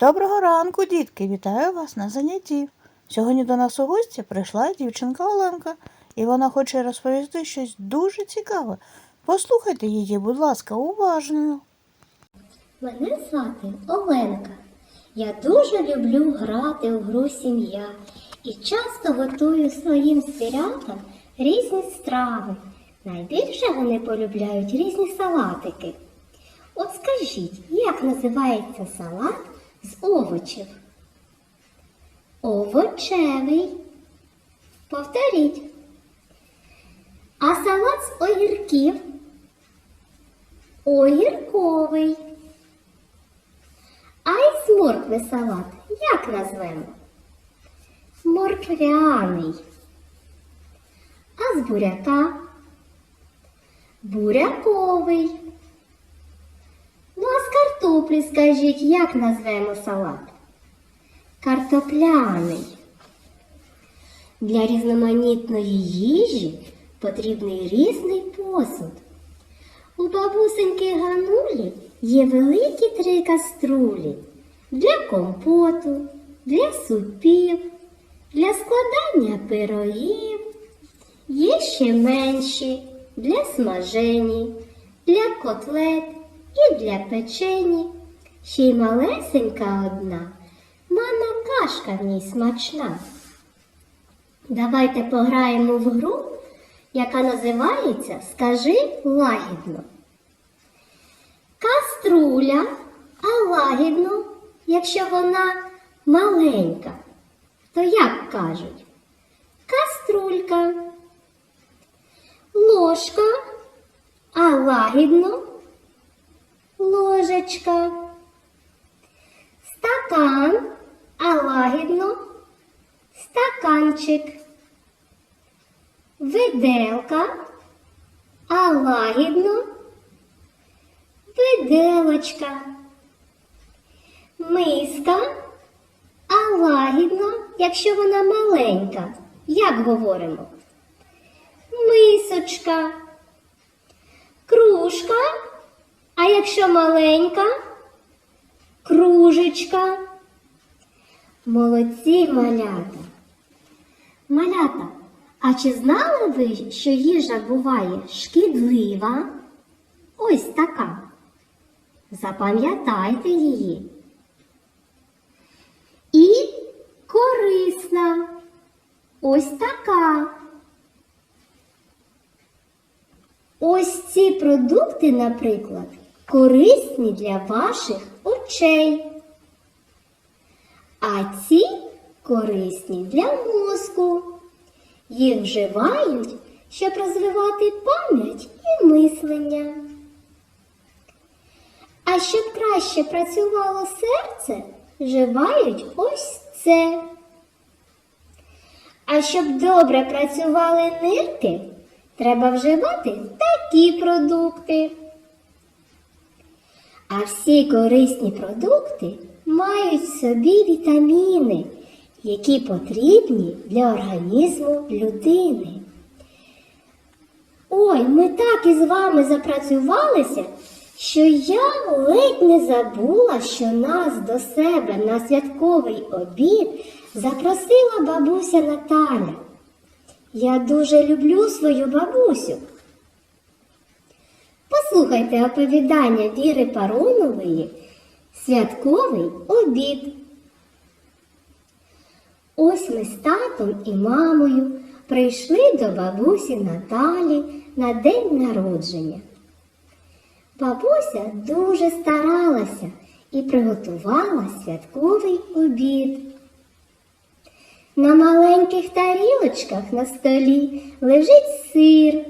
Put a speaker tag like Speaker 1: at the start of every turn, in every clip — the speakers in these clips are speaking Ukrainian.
Speaker 1: Доброго ранку, дітки! Вітаю вас на занятті. Сьогодні до нас у гості прийшла дівчинка Оленка, і вона хоче розповісти щось дуже цікаве. Послухайте її, будь ласка, уважно.
Speaker 2: Мене звати Оленка. Я дуже люблю грати у гру сім'я і часто готую своїм звірятам різні страви. Найбільше вони полюбляють різні салатики. От скажіть, як називається салат з овочів? Овочевий. Повторіть. А салат з огірків? Огірковий. А із моркви салат як назвемо? Морквяний. А з буряка? Буряковий. Картоплі скажіть, як назвемо салат? Картопляний. Для різноманітної їжі потрібний різний посуд. У бабусеньки Ганулі є великі три каструлі для компоту, для супів, для складання пирогів. Є ще менші для смажені, для котлет і для печені. Ще й малесенька одна, мама кашка в ній смачна. Давайте пограємо в гру, яка називається Скажи лагідно. Каструля, а лагідно, якщо вона маленька, то як кажуть? Каструлька, ложка, а лагідно ложечка, стакан, а лагідно стаканчик, виделка, а лагідно виделочка, миска, а лагідно, якщо вона маленька, як говоримо? Мисочка, кружка, а якщо маленька, кружечка. Молодці малята. Малята, а чи знали ви, що їжа буває шкідлива? Ось така. Запам'ятайте її. І корисна. Ось така. Ось ці продукти, наприклад, корисні для ваших очей. А ці корисні для мозку. Їх вживають, щоб розвивати пам'ять і мислення. А щоб краще працювало серце, вживають ось це. А щоб добре працювали нирки, треба вживати такі продукти. А всі корисні продукти мають в собі вітаміни, які потрібні для організму людини. Ой, ми так із вами запрацювалися, що я ледь не забула, що нас до себе на святковий обід запросила бабуся Наталя. Я дуже люблю свою бабусю. Послухайте оповідання Віри Паронової Святковий обід. Ось ми з татом і мамою прийшли до бабусі Наталі на день народження. Бабуся дуже старалася і приготувала святковий обід. На маленьких тарілочках на столі лежить сир,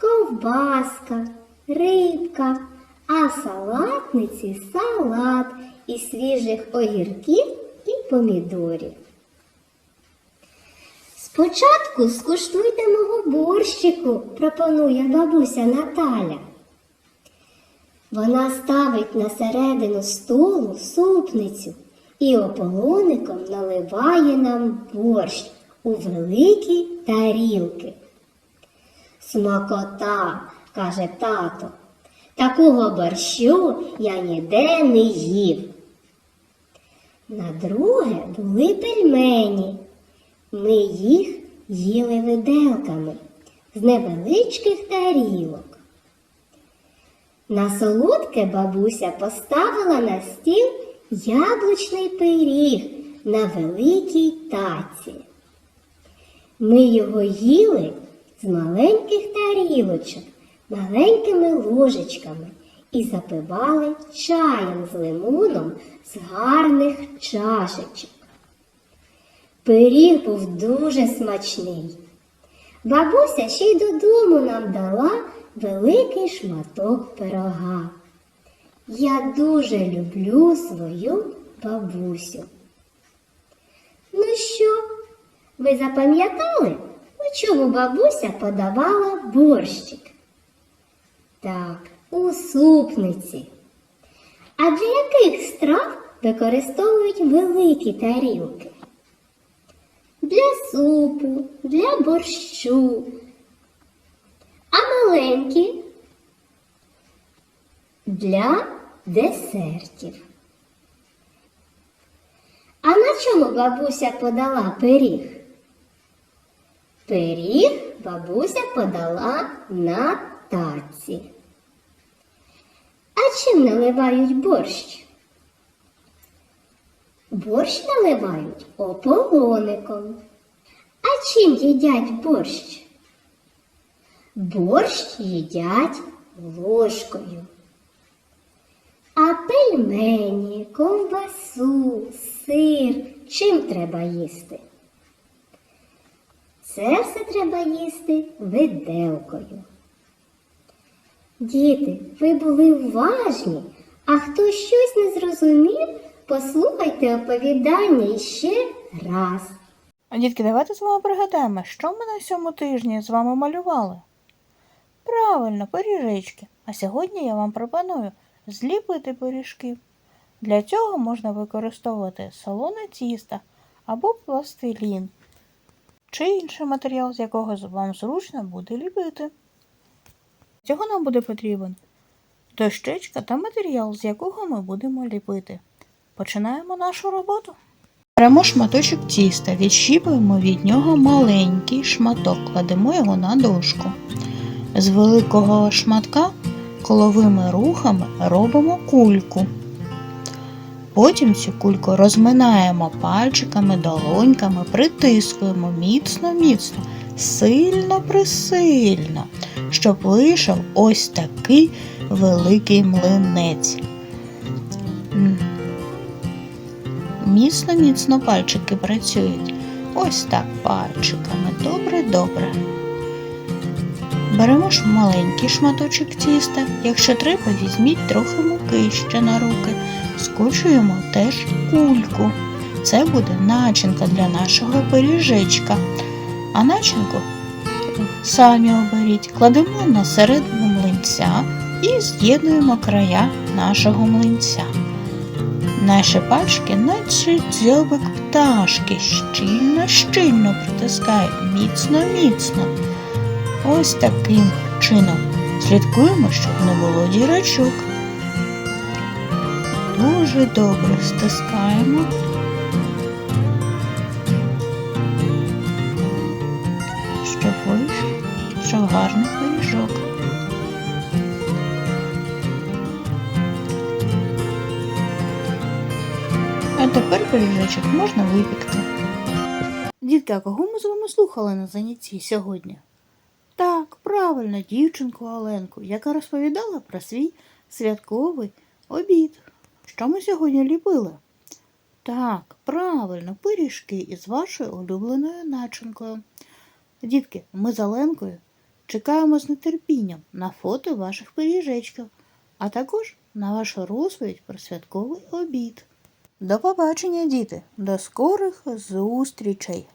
Speaker 2: ковбаска, рибка, а салатниці салат із свіжих огірків і помідорів. Спочатку скуштуйте мого борщику, пропонує бабуся Наталя. Вона ставить на середину столу супницю і ополоником наливає нам борщ у великі тарілки. Смакота, каже тато, такого борщу я ніде не їв. На друге були пельмені. Ми їх їли виделками з невеличких тарілок. На солодке бабуся поставила на стіл яблучний пиріг на великій таці. Ми його їли з маленьких тарілочок, маленькими ложечками і запивали чаєм з лимоном з гарних чашечок. Пиріг був дуже смачний. Бабуся ще й додому нам дала великий шматок пирога. Я дуже люблю свою бабусю. Ну що, ви запам'ятали, у чому бабуся подавала борщик? Так, у супниці. А для яких страв використовують великі тарілки? Для супу, для борщу. А маленькі для десертів. А на чому бабуся подала пиріг? Пиріг бабуся подала на таці. Чим наливають борщ? Борщ наливають ополоником. А чим їдять борщ? Борщ їдять ложкою. А пельмені, ковбасу, сир чим треба їсти? Це все треба їсти виделкою. Діти, ви були уважні, а хто щось не зрозумів, послухайте оповідання іще раз.
Speaker 1: Дітки, давайте з вами пригадаємо, що ми на цьому тижні з вами малювали. Правильно, пиріжечки. А сьогодні я вам пропоную зліпити пиріжки. Для цього можна використовувати солоне тісто або пластилін, чи інший матеріал, з якого вам зручно буде ліпити. Цього нам буде потрібен дощечка та матеріал, з якого ми будемо ліпити. Починаємо нашу роботу. Беремо шматочок тіста, відщіпуємо від нього маленький шматок, кладемо його на дошку. З великого шматка коловими рухами робимо кульку. Потім цю кульку розминаємо пальчиками, долоньками, притискуємо міцно-міцно, сильно-присильно, щоб вийшов ось такий великий млинець. М. Міцно-міцно пальчики працюють. Ось так пальчиками. Добре, добре. Беремо ж маленький шматочок тіста. Якщо треба, візьміть трохи муки ще на руки. Скочуємо теж кульку. Це буде начинка для нашого пиріжечка. А начинку самі оберіть. Кладемо на середину млинця і з'єднуємо края нашого млинця. Наші пальчики, наче дзьобик пташки, щільно-щільно притискають міцно-міцно. Ось таким чином. Слідкуємо, щоб не було дірочок. Дуже добре стискаємо. Вийшов гарний пиріжок. А тепер пиріжечок можна випікти. Дітки, а кого ми з вами слухали на занятті сьогодні? Так, правильно, дівчинку Оленку, яка розповідала про свій святковий обід. Що ми сьогодні ліпили? Так, правильно, пиріжки із вашою улюбленою начинкою. Дітки, ми з Оленкою чекаємо з нетерпінням на фото ваших пиріжечків, а також на вашу розповідь про святковий обід. До побачення, діти! До скорих зустрічей!